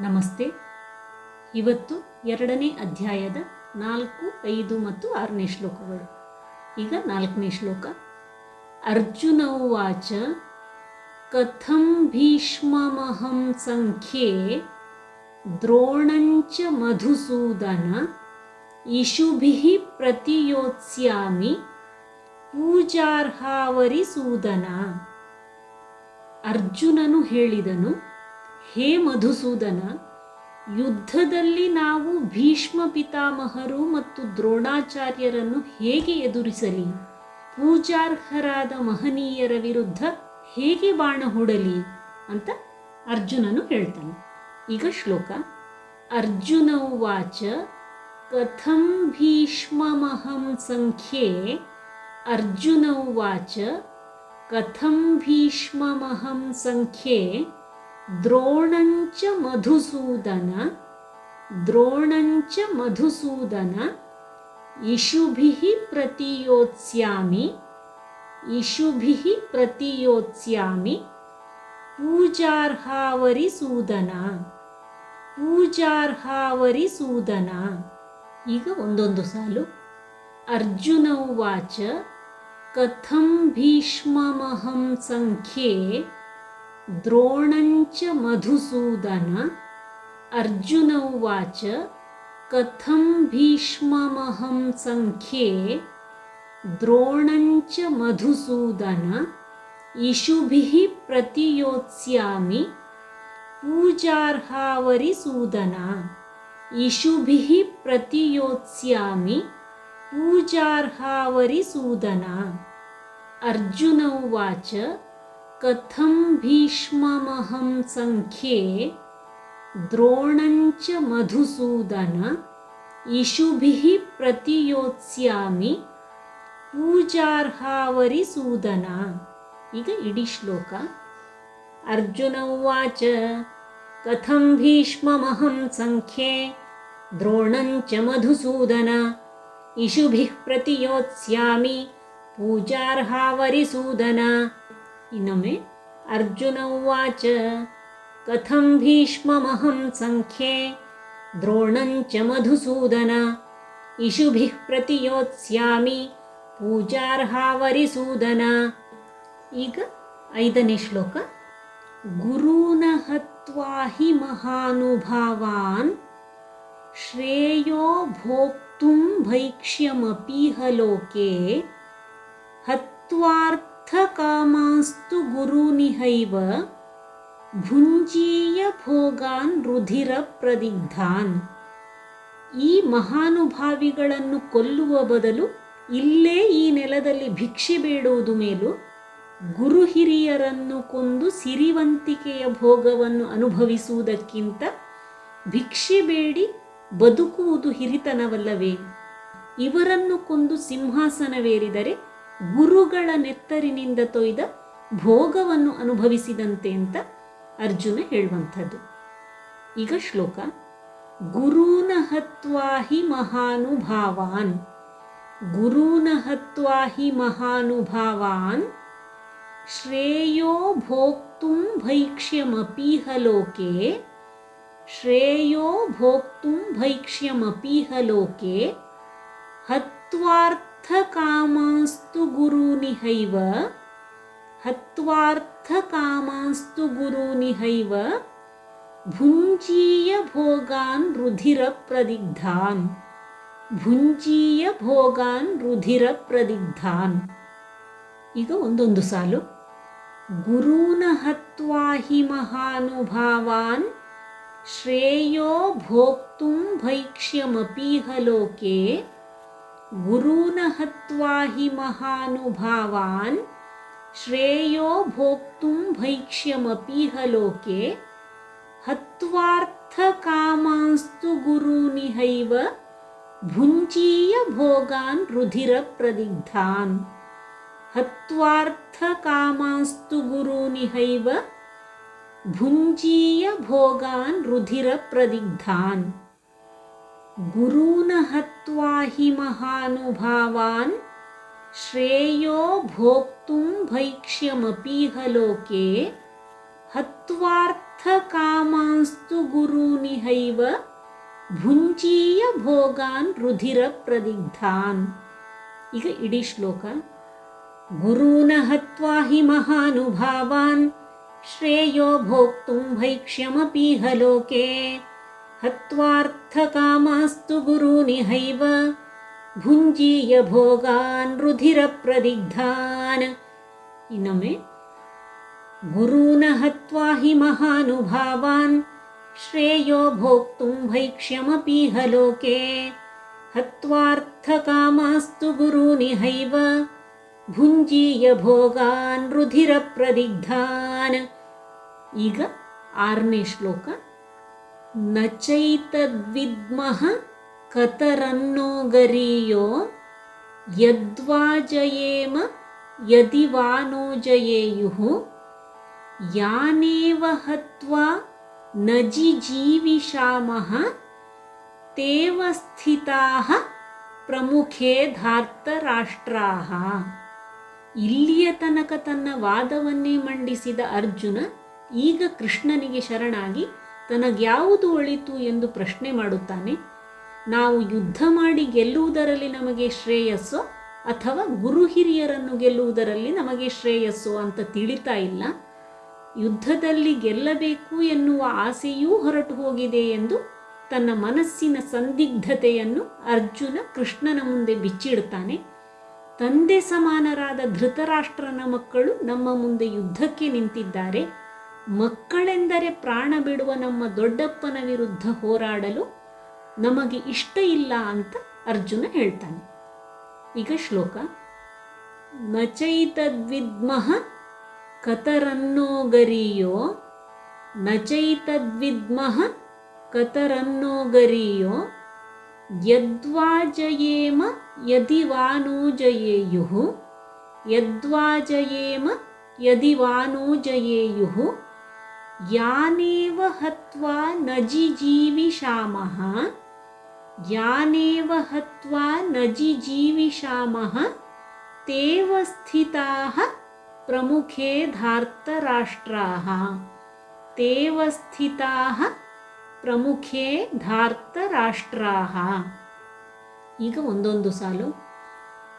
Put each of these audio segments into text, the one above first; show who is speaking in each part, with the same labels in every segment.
Speaker 1: ನಮಸ್ತೆ. ಇವತ್ತು ಎರಡನೇ ಅಧ್ಯಾಯದ ನಾಲ್ಕು, ಐದು ಮತ್ತು ಆರನೇ ಶ್ಲೋಕಗಳು. ಈಗ ನಾಲ್ಕನೇ ಶ್ಲೋಕ. ಅರ್ಜುನ ಉವಾಚ, ಕಥಂ ಭೀಷ್ಮಮಹಂ ಸಂಖ್ಯೆ ದ್ರೋಣಂಚ ಮಧುಸೂದನ ಇಶುಭಿಃ ಪ್ರತಿಯೋತ್ಸ್ಯಾಮಿ ಪೂಜಾರ್ಹಾವರಿಸೂದನ. ಅರ್ಜುನನು ಹೇಳಿದನು ಹೇ ಮಧುಸೂದನ, ಯುದ್ಧದಲ್ಲಿ ನಾವು ಭೀಷ್ಮ ಪಿತಾಮಹರು ಮತ್ತು ದ್ರೋಣಾಚಾರ್ಯರನ್ನು ಹೇಗೆ ಎದುರಿಸಲಿ? ಪೂಜಾರ್ಹರಾದ ಮಹನೀಯರ ವಿರುದ್ಧ ಹೇಗೆ ಬಾಣ ಹೂಡಲಿ? ಅಂತ ಅರ್ಜುನನು ಹೇಳ್ತಾನೆ. ಈಗ ಶ್ಲೋಕ. ಅರ್ಜುನ ವಾಚ ಕಥಂ ಭೀಷ್ಮಮಹಂ ಸಂಖ್ಯೆ ಅರ್ಜುನ ವಾಚ ಕಥಂ ಭೀಷ್ಮಮಹಂ ಸಂಖ್ಯೆ ದ್ರೋಣಂಚ ಮಧುಸೂದನ ದ್ರೋಣಂಚ ಮಧುಸೂದನ ಇಶುಭಿಃ ಪ್ರತಿಯೋತ್ಸ್ಯಾಮಿ ಇಶುಭಿಃ ಪ್ರತಿಯೋತ್ಸ್ಯಾಮಿ ಪೂಜಾರ್ಹಾವರಿಸೂದನ ಪೂಜಾರ್ಹಾವರಿಸೂದನ ಈಗ ಒಂದೊಂದು ಸಾಲು ಅರ್ಜುನ ಉವಾಚ ಕಥಂ ಭೀಷ್ಮಮಹಂ ಸಂಖ್ಯೆ द्रोणञ्च मधुसूदन अर्जुन उवाच कथं भीष्ममहं सङ्ख्ये द्रोणञ्च मधुसूदन इषुभिः प्रतियोत्स्यामि पूजार्हावरिसूदना इषुभिः प्रतियोत्स्यामि पूजार्हावरिसूदना अर्जुन उवाच ಕಥಂ ಭೀಷ್ಮಮಹಂ ಸಂಖ್ಯೆ ದ್ರೋಣಂಚ ಮಧುಸೂದನ ಇಶುಭಿಃ ಪ್ರತಿಯೋತ್ಸ್ಯಾಮಿ ಪೂಜಾರ್ಹಾವರಿಸೂದನ ಈಗ ಇಡೀ ಶ್ಲೋಕ ಅರ್ಜುನ ಉವಾಚ ಕಥಂ ಭೀಷ್ಮಮಹಂ ಸಂಖ್ಯೆ ದ್ರೋಣಂಚ ಮಧುಸೂದನ ಇಶುಭಿಃ ಪ್ರತಿಯೋತ್ಸ್ಯಾಮಿ ಪೂಜಾರ್ಹಾವರಿಸೂದನ ಇನ್ನೊಮ್ಮೆ ಅರ್ಜುನ ಉವಾಚ, ಕಥಂ ಭೀಷ್ಮಮಹಂ ಸಂಖ್ಯೆ ದ್ರೋಣಂಚ ಮಧುಸೂದನ, ಇಶುಭಿಃ ಪ್ರತಿಯೋತ್ಸ್ಯಾಮಿ ಪೂಜಾರ್ಹಾವರಿಸೂದನ ಈಗ ಐದನೇ ಶ್ಲೋಕ, ಗುರೂನ ಹತ್ವಾ ಹಿ ಮಹಾನುಭಾವಾನ್, ಶ್ರೇಯೋ ಭೋಕ್ತುಂ ಭೈಕ್ಷ್ಯಮಪೀಹ ಲೋಕೆ ಹತ್ವಾರ್ಥಕಾಮಾಸ್ತು ಗುರುನಿಹೈವ ಭುಂಜೀಯ ಭೋಗಾನ್ ರುಧಿರ ಪ್ರದಿಗ್ಧಾನ್. ಈ ಮಹಾನುಭಾವಿಗಳನ್ನು ಕೊಲ್ಲುವ ಬದಲು ಇಲ್ಲೇ ಈ ನೆಲದಲ್ಲಿ ಭಿಕ್ಷೆ ಬೇಡುವುದು ಮೇಲೂ ಗುರು ಹಿರಿಯರನ್ನು ಕೊಂದು ಸಿರಿವಂತಿಕೆಯ ಭೋಗವನ್ನು ಅನುಭವಿಸುವುದಕ್ಕಿಂತ ಭಿಕ್ಷೆ ಬೇಡಿ ಬದುಕುವುದು ಹಿರಿತನವಲ್ಲವೇ? ಇವರನ್ನು ಕೊಂದು ಸಿಂಹಾಸನವೇರಿದರೆ ಗುರುಗಳ ನೆತ್ತರಿನಿಂದ ತೊಯ್ದ ಭೋಗವನ್ನು ಅನುಭವಿಸಿದಂತೆ ಅಂತ ಅರ್ಜುನ ಹೇಳುವಂಥದ್ದು. ಈಗ ಶ್ಲೋಕ, ಗುರೂನ ಹತ್ವಾ ಹಿ ಮಹಾನುಭಾವಾನ್, ಗುರೂನ ಹತ್ವಾಹಿ ಮಹಾನುಭಾವಾನ್, ಶ್ರೇಯೋ ಭೋಕ್ತುಂ ಭೈಕ್ಷ್ಯಮಪೀಹ ಲೋಕೆ ಶ್ರೇಯೋ ಭೋಕ್ತುಂ ಭೈಕ್ಷ್ಯಮಪೀಹ ಲೋಕೆ ಹತ್ವಾರ್ಥಕಾಮಾಸ್ತು ಗುರೂನಿಹೈವ ಹತ್ವಾರ್ಥಕಾಮಾಸ್ತು ಗುರೂನಿಹೈವ ಭುಂಜೀಯ ಭೋಗಾನ್ ರುಧಿರ ಪ್ರದಿಗ್ಧಾನ್ ಭುಂಜೀಯ ಭೋಗಾನ್ ರುಧಿರ ಪ್ರದಿಗ್ಧಾನ್ ಈಗ ಒಂದೊಂದು ಸಾಲು ಗುರೂನ ಹತ್ವಾ ಹಿ ಮಹಾನುಭಾವಾನ್ ಶ್ರೇಯೋ ಭೋಕ್ತುಂ ಭೈಕ್ಷ್ಯಮಪೀಹ ಲೋಕೆ गुरून हत्वा हि महानुभावान् श्रेयो भोक्तुं भैक्ष्यमपीह लोके। हत्वार्थकामांस्तु गुरूनिहैव भुञ्चीयभोगान् रुधिरप्रदिग्धान्। हत्वार्थकामांस्तु गुरूनिहैव भुञ्चीयभोगान् रुधिरप्रदिग्धान्। गुरून् हत्वा हि महानुभावान् श्रेयो भोक्तुं भैक्ष्यमपीह लोके हत्वार्थकामांस्तु गुरूनिहैव भुञ्जीय भोगान् रुधिरप्रदिग्धान्। इग इडि श्लोक। गुरून् हत्वा हि महानुभावान् श्रेयो भोक्तुं भैक्ष्यमपीह लोके ಹಿ ಮಹಾನುಭಾವಾನ್ ಶ್ರೇಯೋ ಭೋಕ್ತುಂ ಭೈಕ್ಷ್ಯಮಪೀಹ ಲೋಕೆ ಹತ್ವಾರ್ಥಕಾಮಾಸ್ತು ಗುರೂನಿಹೈವ ಭುಂಜೀಯ ಭೋಗಾನ್ ರುಧಿರ ಪ್ರದಿಗ್ಧಾನ್ ಇನ್ನೊಮ್ಮೆ ಗುರೂನ ಹತ್ವಾ ಹಿ ಮಹಾನುಭಾವಾನ್ ಶ್ರೇಯೋ ಭೋಕ್ತುಂ ಭೈಕ್ಷ್ಯಮಪೀಹ ಲೋಕೆ ಹತ್ವಾರ್ಥಕಾಮಾಸ್ತು ಗುರೂನಿಹೈವ ಭುಂಜೀಯ ಭೋಗಾನ್ ರುಧಿರ ಪ್ರದಿಗ್ಧಾನ್ ಈಗ ಆರನೇ ಶ್ಲೋಕ ನಚೈತದ್ವಿದ್ಮಃ ಕತರನ್ನೋ ಗರೀಯೋ ಯದ್ವಾಜಯೇಮ ಯದಿ ವಾನೋಜಯೇಯುಃ ಯಾನೇವ ಹತ್ವಾ ನ ಜಿಜೀವಿಷಾಮಃ ತೇವ ಸ್ಥಿತಾಃ ಪ್ರಮುಖೇ ಧಾರ್ತರಾಷ್ಟ್ರಾಹ. ಇಲ್ಲಿಯ ತನಕ ತನ್ನ ವಾದವನ್ನೇ ಮಂಡಿಸಿದ ಅರ್ಜುನ ಈಗ ಕೃಷ್ಣನಿಗೆ ಶರಣಾಗಿ ತನಗ್ಯಾವುದು ಒಳಿತು ಎಂದು ಪ್ರಶ್ನೆ ಮಾಡುತ್ತಾನೆ. ನಾವು ಯುದ್ಧ ಮಾಡಿ ಗೆಲ್ಲುವುದರಲ್ಲಿ ನಮಗೆ ಶ್ರೇಯಸ್ಸೋ ಅಥವಾ ಗುರು ಹಿರಿಯರನ್ನು ಗೆಲ್ಲುವುದರಲ್ಲಿ ನಮಗೆ ಶ್ರೇಯಸ್ಸೋ ಅಂತ ತಿಳಿತಾ ಇಲ್ಲ. ಯುದ್ಧದಲ್ಲಿ ಗೆಲ್ಲಬೇಕು ಎನ್ನುವ ಆಸೆಯೂ ಹೊರಟು ಹೋಗಿದೆ ಎಂದು ತನ್ನ ಮನಸ್ಸಿನ ಸಂದಿಗ್ಧತೆಯನ್ನು ಅರ್ಜುನ ಕೃಷ್ಣನ ಮುಂದೆ ಬಿಚ್ಚಿಡ್ತಾನೆ ತಂದೆ ಸಮಾನರಾದ ಧೃತರಾಷ್ಟ್ರನ ಮಕ್ಕಳು ನಮ್ಮ ಮುಂದೆ ಯುದ್ಧಕ್ಕೆ ನಿಂತಿದ್ದಾರೆ. ಮಕ್ಕಳೆಂದರೆ ಪ್ರಾಣ ಬಿಡುವ ನಮ್ಮ ದೊಡ್ಡಪ್ಪನ ವಿರುದ್ಧ ಹೋರಾಡಲು ನಮಗೆ ಇಷ್ಟ ಇಲ್ಲ ಅಂತ ಅರ್ಜುನ ಹೇಳ್ತಾನೆ. ಈಗ ಶ್ಲೋಕ. ನಚೈತದ್ವಿದ್ಮಃ ಕತರನ್ನೋ ಗರಿಯೋ. ನಚೈತದ್ವಿದ್ಮಃ ಕತರನ್ನೋ ಗರಿಯೋ. ಯದ್ವಾಜಯೇಮ ಯದಿ ಯಾನೇವ ಹತ್ವಾ ನಜಿ ಜೀವಿಷಾಮಃ ಯಾನೇವ ಹತ್ವಾ ನಜಿ ಜೀವಿಷಾಮಃ ತೇವ ಸ್ಥಿತಾಃ ಪ್ರಮುಖೇ ಧಾರ್ತರಾಷ್ಟ್ರಾः ತೇವ ಸ್ಥಿತಾಃ ಪ್ರಮುಖೇ ಧಾರ್ತರಾಷ್ಟ್ರಾः ಈಗ ಒಂದೊಂದು ಸಾಲು.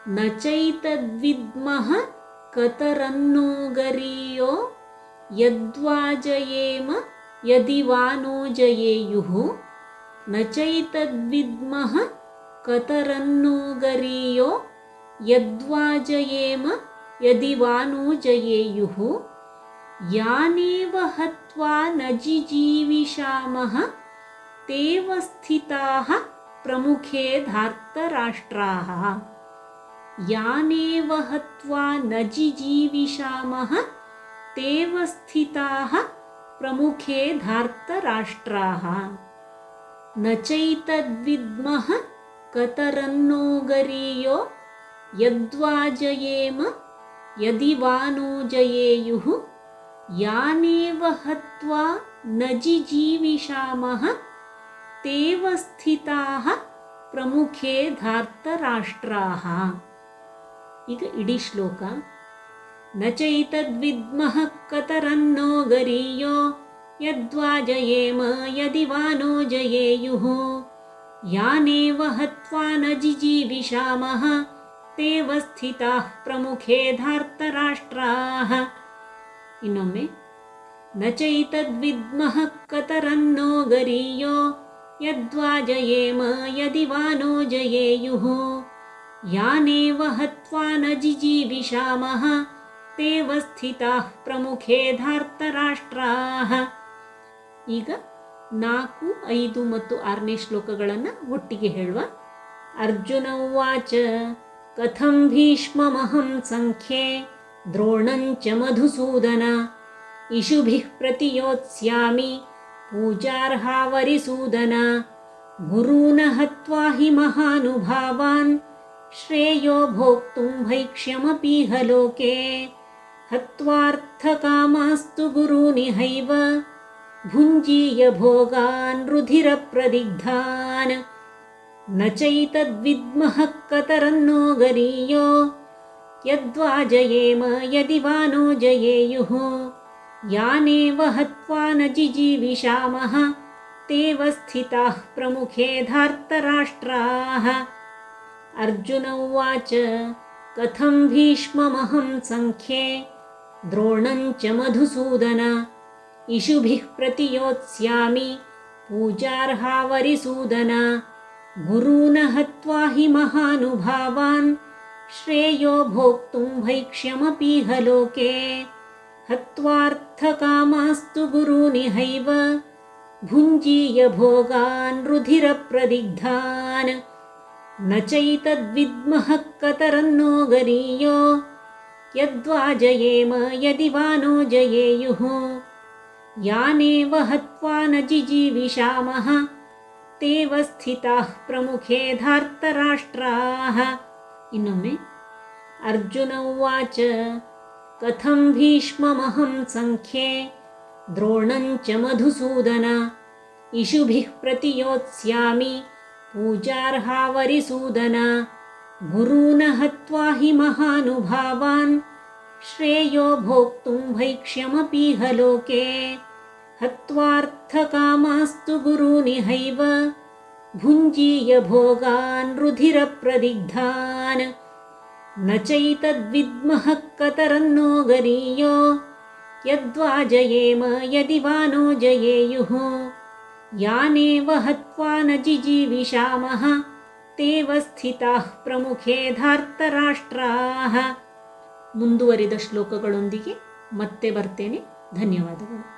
Speaker 1: ನಚೈತದ್ವಿದ್ಮಃ ಕತರನ್ನೋ ಗರೀಯೋ यद्वा जयेम यदि वा नो जयेयुः न चैतद्विद्मः कतरन्नो गरीयो यद्वा जयेम यदि वा नो जयेयुः यानेव हत्वा न जिजीविषामः तेऽवस्थिताः प्रमुखे धार्तराष्ट्राः। यानेव हत्वा न जिजीविषामः ಹತ್ವಾ ನ ಜಿಜೀವಿಷಾಮಃ ತೇವ ಸ್ಥಿತಾಃ ಪ್ರಮುಖೇ ಧಾರ್ತರಾಷ್ಟ್ರಾः ನ ಚೈತದ್ವಿದ್ಮಃ ಕತರನ್ನೋ ಗರೀಯೋ ಯದ್ವಾಜಯೇಮ ಯದಿ ವಾನೋಜಯೇಯುಃ ಯಾನೇವ ಹತ್ವಾ ನ ಜಿಜೀವಿಷಾಮಃ ತೇವ ಸ್ಥಿತಾಃ ಪ್ರಮುಖೇ ಧಾರ್ತರಾಷ್ಟ್ರಾः ಈಗ ಇಡೀ ಶ್ಲೋಕ ನ ಚೈತದ್ವಿದ್ಮಃ ಕತರನ್ನೋ ಗರೀಯೋ ಯದ್ವಾಜಯೇಮ ಯದಿ ವಾನೋಜಯೇಯುಃ ಯಾನೇವ ಹತ್ವಾ ನ ಜಿಜೀವಿಷಾಮಃ ತೇವ ಸ್ಥಿತಾಃ ಪ್ರಮುಖೇ ಧಾರ್ತರಾಷ್ಟ್ರಾः ಇನ್ನೊಮ್ಮೆ ನ ಚೈತದ್ವಿದ್ಮಃ ಕತರನ್ನೋ ಗರೀಯೋ ಯದ್ವಾಜಯೇಮ ಯದಿ ವಾನೋಜಯೇಯುಃ ಯಾನೇವ ಹತ್ವಾ ನ ಜಿಜೀವಿಷಾಮಃ ತೇವ ಸ್ಥಿತಾಃ ಪ್ರಮುಖೇ ಧಾರ್ತರಾಷ್ಟ್ರಾः ಈಗ ನಾಲ್ಕು, ಐದು ಮತ್ತು ಆರನೇ ಶ್ಲೋಕಗಳನ್ನು ಒಟ್ಟಿಗೆ ಹೇಳುವ. ಅರ್ಜುನ ಉವಾಚ, ಕಥಂ ಭೀಷ್ಮಮಹಂ ಸಂಖ್ಯೆ ದ್ರೋಣಂಚ ಮಧುಸೂದನ, ಇಶುಭಿ ಪ್ರತಿಯೋತ್ಸ್ಯಾಮಿ, ಪೂಜಾರ್ಹಾವರಿಸೂದನ, ಗುರೂನ ಹತ್ವಾ ಹಿ ಮಹಾನುಭಾವಾನ್, ಶ್ರೇಯೋ ಭೋಕ್ತುಂ ಭೈಕ್ಷ್ಯಮಪೀಹ ಲೋಕೆ. हत्वार्थकामास्तु गुरूनिहैव भुञ्जीय भोगान् रुधिरप्रदिग्धान्। न चैतद्विद्मः कतरन्नो गरीयो यद्वा जयेम यदि वा नो जयेयुः। यानेव हत्वा न जिजीविषामः ते स्थिताः प्रमुखे धार्तराष्ट्राः। अर्जुन उवाच कथं भीष्ममहं सङ्ख्ये द्रोणं च मधुसूदन। इषुभिः प्रतियोत्स्यामि पूजार्हावरिसूदन। गुरून् हत्वा हि महानुभावान् श्रेयो भोक्तुं भैक्ष्यमपीह लोके। हत्वार्थकामास्तु गुरूनिहैव भुञ्जीय भोगान् रुधिरप्रदिग्धान्। न चैतद्विद्मः कतरन्नो गरीयो यद्वा जयेम यदि वा नो जयेयुः यानेव हत्वा न जिजीविषामः तेव स्थिताः प्रमुखे धार्तराष्ट्राः ಇನ್ನೊಮ್ಮೆ अर्जुन उवाच कथं भीष्ममहं सङ्ख्ये द्रोणं च मधुसूदन इषुभिः प्रतियोत्स्यामि पूजार्हावरिसूदन गुरून् हत्वा हि महानुभावान् श्रेयो भोक्तुं भैक्ष्यमपीह लोके। हत्वार्थकामास्तु गुरूनिहैव भुञ्जीय भोगान् रुधिरप्रदिग्धान्। न चैतद्विद्मः कतरन्नो गरीयो यद्वा जयेम यदि वा नो जयेयुः। यानेव हत्वा न जिजीविषामः तेव ಸ್ಥಿತಃ ಪ್ರಮುಖೇ ಧಾರ್ತರಾಷ್ಟ್ರಾः. ಮುಂದುವರಿದ ಶ್ಲೋಕಗಳೊಂದಿಗೆ ಮತ್ತೆ ಬರ್ತೇನೆ. ಧನ್ಯವಾದಗಳು.